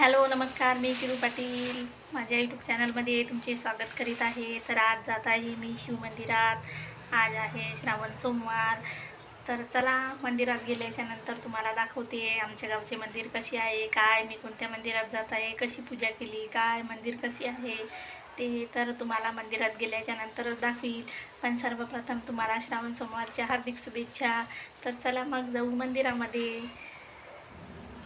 Hello नमस्कार मी किरू पाटील. माझ्या YouTube चॅनलमध्ये तुमचे स्वागत करीत आहे. तर आज जात आहे मी शिवमंदिरात आज आहे श्रावण सोमवार. तर चला मंदिरात गेल्याच्यानंतर तुम्हाला दाखवते आमच्या गावचे मंदिर कसे आहे काय मी कोणत्या मंदिरात जात आहे कशी पूजा केली काय मंदिर कशी आहे ते तर तुम्हाला मंदिरात गेल्याच्यानंतर दाखवील पण सर्वप्रथम तुम्हाला श्रावण सोमवारच्या हार्दिक शुभेच्छा. तर चला मग जाऊ मंदिरामध्ये.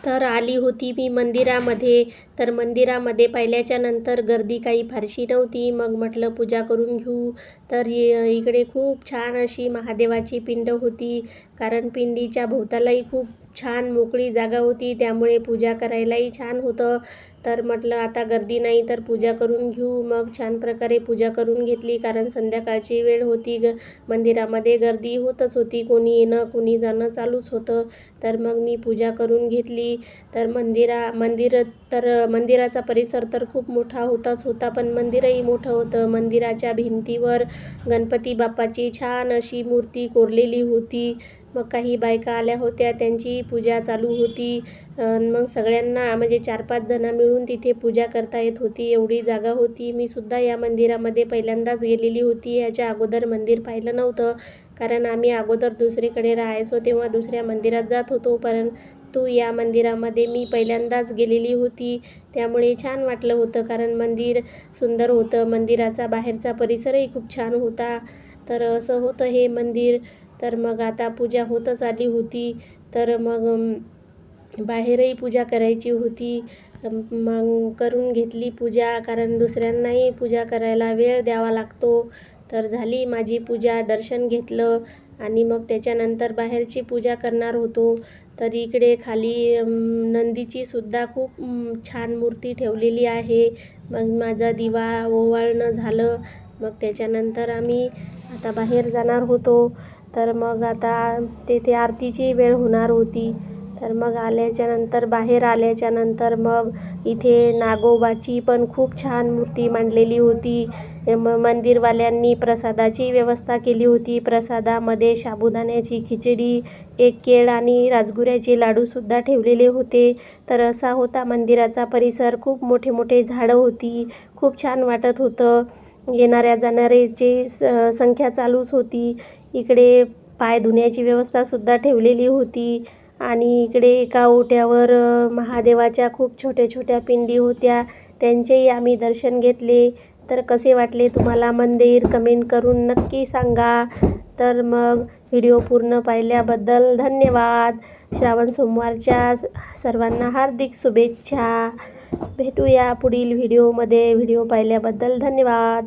तर आली होती मी मंदिरामध्ये. तर मंदिरामध्ये पाहिल्याच्या नंतर गर्दी काही फारशी नव्हती. मग म्हटलं पूजा करून घेऊ. तर इकडे खूप छान अशी महादेवाची पिंड होती. कारण पिंडीच्या भोवतालाही खूप छान मोकळी जागा होती. त्यामुळे पूजा करायलाही छान होतं. तर म्हटलं आता गर्दी नाही तर पूजा करून घेऊ. मग छान प्रकारे पूजा करून घेतली कारण संध्याकाळची वेळ होती. ग मंदिरामध्ये गर्दी होतच होती. कोणी येणं कोणी जाणं चालूच होतं. तर मग मी पूजा करून घेतली. तर मंदिरा मंदिर तर मंदिराचा परिसर तर खूप मोठा होताच होता पण मंदिरही मोठं होतं. मंदिराच्या भिंतीवर गणपती बाप्पाची छान अशी मूर्ती कोरलेली होती. मग काही बायका आल्या होत्या त्यांची पूजा चालू होती. मग सगळ्यांना म्हणजे चार पाच जणं मिळून तिथे पूजा करता येत होती. एवढी जागा होती. मी सुद्धा या मंदिरामध्ये पहिल्यांदाच गेलेली होती. याच्या अगोदर मंदिर पाहिलं नव्हतं. कारण आम्ही अगोदर दुसरीकडे राहायचो तेव्हा दुसऱ्या मंदिरात जात होतो. परंतु या मंदिरामध्ये मी पहिल्यांदाच गेलेली होती. त्यामुळे छान वाटलं होतं. कारण मंदिर सुंदर होतं. मंदिराचा बाहेरचा परिसरही खूप छान होता. तर असं होतं हे मंदिर. तर मग आता पूजा होतच आली होती. तर मग बाहेरही पूजा करायची होती. मग करून घेतली पूजा कारण दुसऱ्यांनाही पूजा करायला वेळ द्यावा लागतो. तर झाली माझी पूजा दर्शन घेतलं आणि मग त्याच्यानंतर बाहेरची पूजा करणार होतो. तर इकडे खाली नंदीची सुद्धा खूप छान मूर्ती ठेवलेली आहे. मग माझा दिवा ओवाळणं झालं. मग त्याच्यानंतर आम्ही आता बाहेर जाणार होतो. तर मग आता तेथे आरतीची वेळ होणार होती. तर मग आल्याच्यानंतर बाहेर आल्याच्यानंतर मग इथे नागोबाची पण खूप छान मूर्ती मांडलेली होती. म मंदिरवाल्यांनी प्रसादाची व्यवस्था केली होती. प्रसादामध्ये साबुदाण्याची खिचडी एक केळ आणि राजगुऱ्याचे लाडूसुद्धा ठेवलेले होते. तर असा होता मंदिराचा परिसर. खूप मोठे मोठे झाडं होती. खूप छान वाटत होतं. येणाऱ्या जाणाऱ्याची स संख्या चालूच होती. इकडे पाय धुण्याची व्यवस्थासुद्धा ठेवलेली होती. आणि इकडे एका ओट्यावर महादेवाच्या खूप छोट्या छोट्या पिंडी होत्या. त्यांचेही आम्ही दर्शन घेतले. तर कसे वाटले तुम्हाला मंदिर? कमेंट करून नक्की सांगा. तर मग व्हिडिओ पूर्ण पाहिल्याबद्दल धन्यवाद. श्रावण सोमवारच्या सर्वांना हार्दिक शुभेच्छा. भेटूया पुढील व्हिडिओमध्ये. व्हिडिओ पाहिल्याबद्दल धन्यवाद.